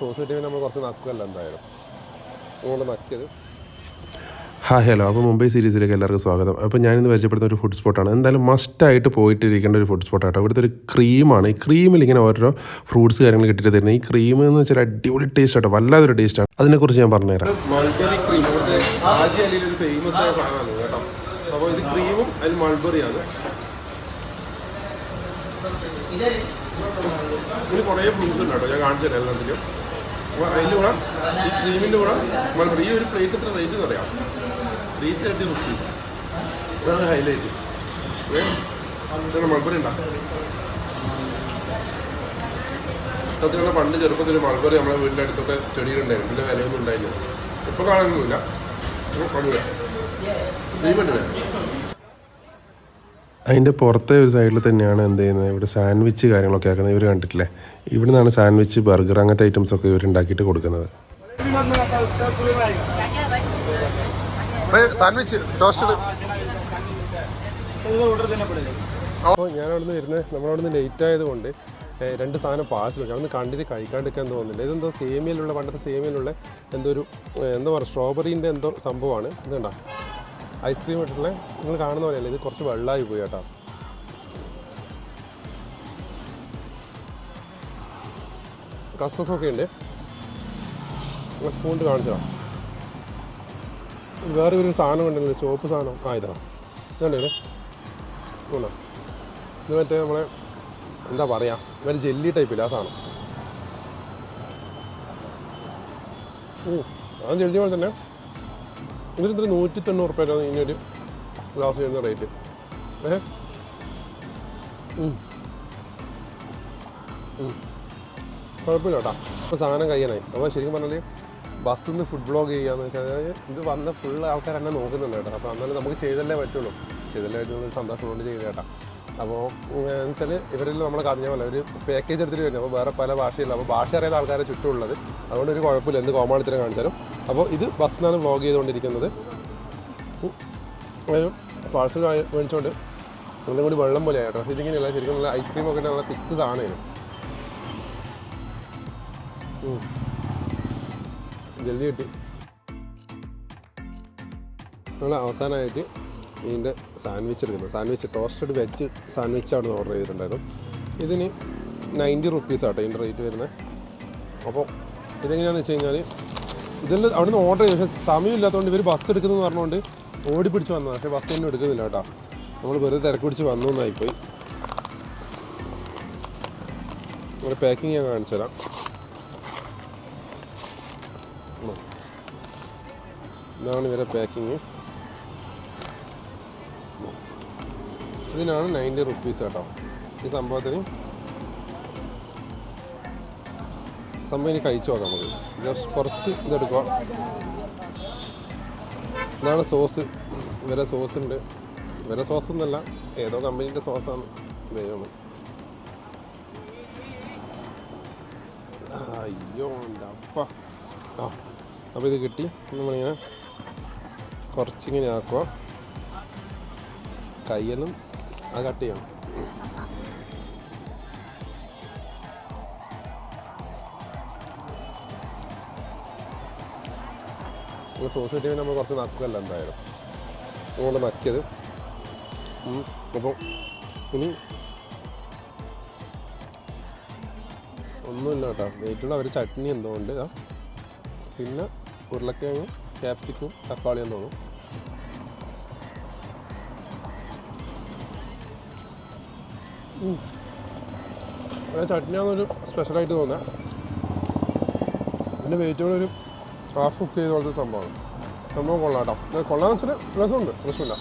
Sauce കിട്ടിയ നമ്മൾ കുറച്ച് നക്കുമല്ല എന്തായാലും. അതുകൊണ്ട് നക്കിയത്. Hi hello. അപ്പോൾ മുംബൈ സീരീസിലേക്ക് എല്ലാവർക്കും സ്വാഗതം. അപ്പോൾ ഞാനിന്ന് പരിചയപ്പെടുന്ന ഒരു ഫുഡ് സ്പോട്ടാണ് എന്തായാലും മസ്റ്റായിട്ട് പോയിട്ടിരിക്കേണ്ട ഒരു ഫുഡ് സ്പോട്ടാട്ടോ ഇവിടുത്തെ ഒരു ക്രീമാണ് ഈ ക്രീമിൽ ഇങ്ങനെ ഓരോ ഫ്രൂട്ട്സ് കാര്യങ്ങൾ കിട്ടിയിട്ട് തരുന്നത്. ഈ ക്രീം എന്ന് വെച്ചാൽ അടിപൊളി ടേസ്റ്റ് ആട്ടോ. വല്ലാതൊരു ടേസ്റ്റാണ് അതിനെക്കുറിച്ച് ഞാൻ പറഞ്ഞുതരാം. മൾബറി ക്രീം ഇവിടുത്തെ ആജി അലിയിൽ ഒരു ഫേമസ് ആയ സാധനമാണ് കേട്ടോ. അപ്പോൾ ഇത് ക്രീമും അതിൽ മൾബറിയാണ് ഇതിൽ കുറേ ഫ്രൂട്ട്സ് ഉണ്ട് കേട്ടോ. ഞാൻ കാണിച്ചു തരാം എല്ലാത്തിലും. അപ്പോൾ അതിന്റെ കൂടെ ഈ ക്രീമിന്റെ കൂടെ മലപ്പുറം ഈ ഒരു പ്ലേറ്റ് എത്ര റേറ്റ് എന്ന് പറയാം ത്രീ തേർട്ടി റുപ്പീസ് ഇതാണ് ഹൈലൈറ്റ് ഏഹ് മൾബറി ഉണ്ടാകും സത്യമാണ്? പണ്ട് ചെറുപ്പത്തിൽ മൾബറി നമ്മളെ വീടിന്റെ അടുത്തൊക്കെ ചെടിയിലുണ്ടായിരുന്നു ഇതിന്റെ വിലയൊന്നും ഉണ്ടായിരുന്നു ഇപ്പോൾ കാണാനൊന്നുമില്ല. കണ്ടില്ല ക്രീമുണ്ട് അതിന്റെ പുറത്തെ ഒരു സൈഡിൽ തന്നെയാണ് എന്ത് ചെയ്യുന്നത്? ഇവിടെ സാൻഡ്വിച്ച് കാര്യങ്ങളൊക്കെ ആക്കുന്നത്. ഇവർ കണ്ടിട്ടില്ലേ? ഇവിടെ നിന്നാണ് സാൻഡ്വിച്ച് ബർഗർ അങ്ങനത്തെ ഐറ്റംസ് ഒക്കെ ഇവർ ഉണ്ടാക്കിയിട്ട് കൊടുക്കുന്നത്. സാൻഡ്വിച്ച് ടോസ്റ്റഡ് അപ്പോൾ ഞാൻ അവിടെ നിന്ന് വരുന്നത് നമ്മളവിടെ നിന്ന് ലേറ്റ് ആയതുകൊണ്ട് രണ്ട് സാധനം പാഴ്സൽ വെക്കാം. നിന്ന് കണ്ടിട്ട് കഴിക്കാണ്ടിരിക്കാൻ തോന്നുന്നില്ല. ഇതെന്തോ സേമിയയിലുള്ള പണ്ടത്തെ സേമിയയിലുള്ള എന്തോ ഒരു എന്താ പറയുക സ്ട്രോബെറീന്റെ എന്തോ സംഭവമാണ്. ഇതുണ്ടോ ഐസ്ക്രീം ഇട്ടിട്ടുള്ള നിങ്ങൾ കാണുന്ന പോലെയല്ല ഇത് കുറച്ച് വെള്ളമായി പോയി കേട്ടോ. കസ്മസൊക്കെ ഉണ്ട്. നിങ്ങൾ സ്പൂണിട്ട് കാണിച്ചോ വേറെ ഒരു സാധനം ഉണ്ടല്ലോ ചുവപ്പ് സാധനം. ആ ഇതാ. ഇതുണ്ട്? ഇത് മറ്റേ നമ്മളെ എന്താ പറയുക മറ്റേ ജെല്ലി ടൈപ്പില്ല ആ സാധനം. ഓ അത് ജെല്ലി പോലെ തന്നെ. ഇതിന് നൂറ്റി തൊണ്ണൂറ് റുപ്യാണ് ഇനിയൊരു ഗ്ലാസ് ചെയ്യുന്ന റേറ്റ്. ഏ. കുഴപ്പമില്ല കേട്ടോ. അപ്പോൾ സാധനം കയ്യനായി അപ്പോൾ ശരിക്കും പറഞ്ഞാൽ ബസ്സിൽ നിന്ന് ഫുഡ് ബ്ലോഗ് ചെയ്യാന്ന് വെച്ചാൽ ഇത് വന്ന ഫുൾ ആൾക്കാർ എന്നെ നോക്കുന്നുണ്ട് കേട്ടോ. അപ്പോൾ അന്നേരം നമുക്ക് ചെയ്തല്ലേ പറ്റുള്ളൂ. ചെയ്തല്ലേ പറ്റുള്ളൂ സന്തോഷം കൊണ്ട് ചെയ്ത് കേട്ടോ. അപ്പോൾ എന്ന് വെച്ചാൽ ഇവരിൽ നമ്മൾ കാണിഞ്ഞ പോലെ ഒരു പാക്കേജ് എടുത്തിട്ട് വരുന്നത് അപ്പോൾ വേറെ പല ഭാഷയില്ല. അപ്പോൾ ഭാഷ അറിയാത്ത ആൾക്കാരെ ചുറ്റുമുള്ളത്. അതുകൊണ്ട് ഒരു കുഴപ്പമില്ല. എന്ത് കോമാളിത്തരം കാണിച്ചാലും. അപ്പോൾ ഇത് ബസ്സിൽ നിന്നാണ് വ്ളോഗ് ചെയ്തുകൊണ്ടിരിക്കുന്നത് പാഴ്സൽ മേടിച്ചുകൊണ്ട് ഒന്നും കൂടി വെള്ളം പോലെ ആയിട്ടോ. ഇതിങ്ങനെയല്ല ശരിക്കും നല്ല ഐസ്ക്രീം ഒക്കെ നല്ല തിക്ക് സാധനം ജൽദി കിട്ടി. നമ്മൾ അവസാനമായിട്ട് ഇതിന്റെ സാൻഡ്വിച്ച് എടുക്കുന്നത്. സാൻഡ്വിച്ച് ടോസ്റ്റഡ് വെജ് സാൻഡ്വിച്ച് നിന്ന് ഓർഡർ ചെയ്തിട്ടുണ്ടായിരുന്നു. ഇതിന് നയന്റി റുപ്പീസ് ആട്ടോ ഇതിന്റെ റേറ്റ് വരുന്നത്. അപ്പോൾ ഇതെങ്ങനെയാണെന്ന് വെച്ച് കഴിഞ്ഞാൽ ഇതെല്ലാം അവിടുന്ന് ഓർഡർ ചെയ്തു. പക്ഷേ സമയമില്ലാത്തതുകൊണ്ട് ഇവർ ബസ് എടുക്കുന്നത് പറഞ്ഞുകൊണ്ട് ഓടി പിടിച്ച് വന്നതാണ് പക്ഷേ ബസ് ഒന്നും എടുക്കുന്നില്ല കേട്ടോ. നമ്മൾ വെറുതെ തിരക്ക് പിടിച്ച് വന്നു എന്നായിപ്പോയി. നമ്മുടെ പാക്കിങ് ഞാൻ കാണിച്ചു തരാം. ഇതാണ് ഇവരെ പാക്കിങ് ഇതിനാണ് നയന്റി റുപ്പീസ് കേട്ടോ. ഈ സംഭവത്തിന് സംഭവം ഇനി കഴിച്ചു നോക്കാം നമുക്ക്. ജസ്റ്റ് കുറച്ച് ഇതെടുക്കുക ഇതാണ് സോസ്. ഇവരെ സോസ് ഉണ്ട് ഇവരെ സോസ് ഒന്നല്ല ഏതോ കമ്പനീന്റെ സോസാണ്. ദൈവം അയ്യോ അപ്പ. ആ അപ്പോൾ ഇത് കിട്ടി. നമ്മളിങ്ങനെ കുറച്ചിങ്ങനെ ആക്കുക കയ്യലും ആ കട്ട് ചെയ്യണം. നമ്മൾ സോസ് കിട്ടിയ നമ്മൾ കുറച്ച് നക്കുമല്ല എന്തായാലും. അതുകൊണ്ട് നക്കിയത്. അപ്പം ഇനി ഒന്നുമില്ല കേട്ടോ. വെയിറ്റുള്ള ഒരു ചട്നി എന്തോ ഉണ്ട്. പിന്നെ ഉരുളക്കിഴങ്ങും ക്യാപ്സിക്കും തക്കാളിയും തോന്നും ചട്നിയാണെന്നൊരു സ്പെഷ്യലായിട്ട് തോന്നുക പിന്നെ വെയിറ്റുള്ള ഹാഫ് കുക്ക് ചെയ്ത പോലത്തെ സംഭവമാണ് സംഭവം കൊള്ളാം കേട്ടോ കൊള്ളാന്ന് വെച്ചാൽ രസമുണ്ട്. പ്രശ്നമില്ല